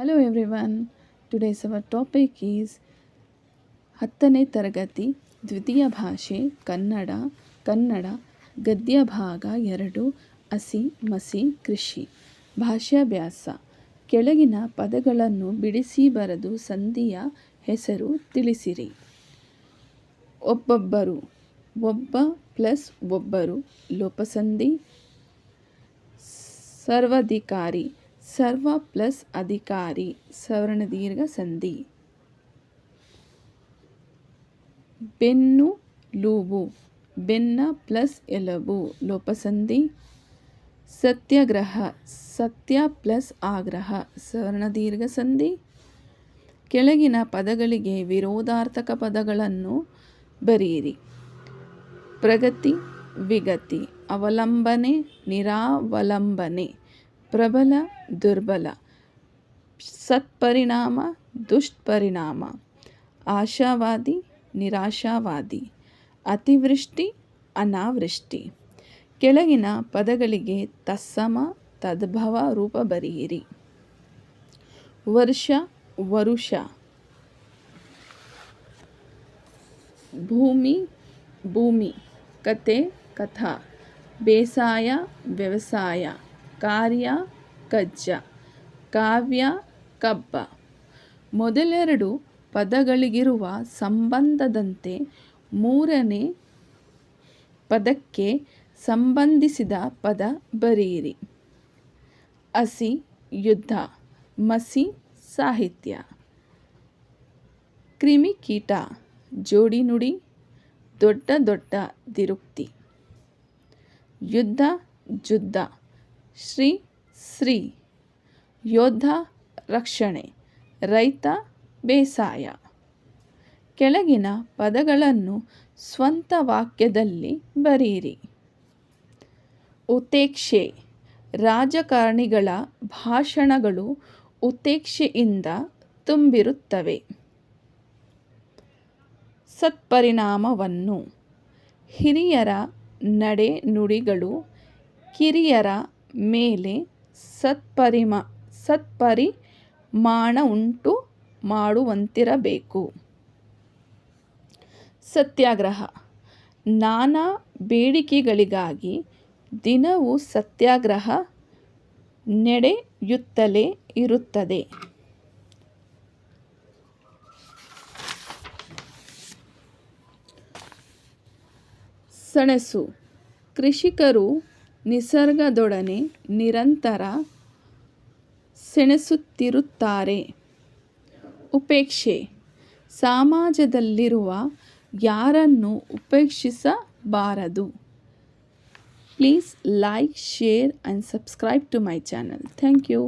Hello everyone today's our topic is ಹತ್ತನೇ ತರಗತಿ, ದ್ವಿತೀಯ ಭಾಷೆ, ಕನ್ನಡ ಕನ್ನಡ ಗದ್ಯ ಭಾಗ ಎರಡು, ಹಸಿ, ಮಸಿ, ಕೃಷಿ ಭಾಷಾಭ್ಯಾಸ ಕೆಳಗಿನ ಪದಗಳನ್ನು ಬಿಡಿಸಿ ಬರೆದು ಸಂಧಿಯ ಹೆಸರು ತಿಳಿಸಿರಿ. ಒಬ್ಬೊಬ್ಬರು, ಒಬ್ಬ ಪ್ಲಸ್ ಒಬ್ಬರು ಲೋಪಸಂಧಿ ಸರ್ವಾಧಿಕಾರಿ ಸರ್ವ ಪ್ಲಸ್ ಅಧಿಕಾರಿ ಸವರ್ಣ ದೀರ್ಘ ಸಂಧಿ. ಬೆನ್ನು ಲೂಬು, ಬೆನ್ನ ಪ್ಲಸ್ ಎಲುಬು, ಲೋಪಸಂಧಿ. ಸತ್ಯಗ್ರಹ, ಸತ್ಯ ಪ್ಲಸ್ ಆಗ್ರಹ, ಸವರ್ಣ ದೀರ್ಘ ಸಂಧಿ. ಕೆಳಗಿನ ಪದಗಳಿಗೆ ವಿರೋಧಾರ್ಥಕ ಪದಗಳನ್ನು ಬರೆಯಿರಿ. ಪ್ರಗತಿ, ವಿಗತಿ, ಅವಲಂಬನೆ, ನಿರಾವಲಂಬನೆ. ಪ್ರಬಲ, ದುರ್ಬಲ. ಸತ್ಪರಿಣಾಮ, ದುಷ್ಪರಿಣಾಮ. ಆಶಾವಾದಿ, ನಿರಾಶಾವಾದಿ. ಅತಿವೃಷ್ಟಿ, ಅನಾವೃಷ್ಟಿ. ಕೆಳಗಿನ ಪದಗಳಿಗೆ ತತ್ಸಮ, ತದ್ಭವ ರೂಪ ಬರೆಯಿರಿ. ವರ್ಷ, ವರುಷ. ಭೂಮಿ ಭೂಮಿ. ಕತೆ, ಕಥಾ. ಬೇಸಾಯ, ವ್ಯವಸಾಯ. ಕಾರ್ಯ ಕಜ್ಜ, ಕಾವ್ಯ ಕಬ್ಬ. ಮೊದಲೆರಡು ಪದಗಳಿಗಿರುವ ಸಂಬಂಧದಂತೆ ಮೂರನೇ ಪದಕ್ಕೆ ಸಂಬಂಧಿಸಿದ ಪದ ಬರೆಯಿರಿ. ಹಸಿ ಯುದ್ಧ, ಮಸಿ ಸಾಹಿತ್ಯ. ಕ್ರಿಮಿಕೀಟ ಜೋಡಿ ನುಡಿ, ದೊಡ್ಡ ದೊಡ್ಡ ದಿರುಕ್ತಿ ಯುದ್ಧ ಜುದ್ಧ ಶ್ರೀ ಶ್ರೀ ಯೋಧ ರಕ್ಷಣೆ ರೈತ ಬೇಸಾಯ. ಕೆಳಗಿನ ಪದಗಳನ್ನು ಸ್ವಂತ ವಾಕ್ಯದಲ್ಲಿ ಬರೆಯಿರಿ. ಉತೇಕ್ಷೆ ರಾಜಕಾರಣಿಗಳ ಭಾಷಣಗಳು ಉತೇಕ್ಷೆಯಿಂದ ತುಂಬಿರುತ್ತವೆ. ಸತ್ಪರಿಣಾಮವನ್ನು ಹಿರಿಯರ ನಡೆ ನುಡಿಗಳು ಕಿರಿಯರ ಮೇಲೆ ಸತ್ಪರಿಮ ಸತ್ಪರಿಮಾಣ ಉಂಟು ಮಾಡುವಂತಿರಬೇಕು. ಸತ್ಯಾಗ್ರಹ. ನಾನಾ ಬೇಡಿಕೆಗಳಿಗಾಗಿ ದಿನವೂ ಸತ್ಯಾಗ್ರಹ ನಡೆಯುತ್ತಲೇ ಇರುತ್ತದೆ. ಸಣಸು. ಕೃಷಿಕರು ನಿಸರ್ಗದೊಡನೆ ನಿರಂತರ ಸೆಣಸುತ್ತಿರುತ್ತಾರೆ. ಉಪೇಕ್ಷೆ. ಸಮಾಜದಲ್ಲಿರುವ ಯಾರನ್ನು ಉಪೇಕ್ಷಿಸಬಾರದು. Please like, share and subscribe to my channel. Thank you.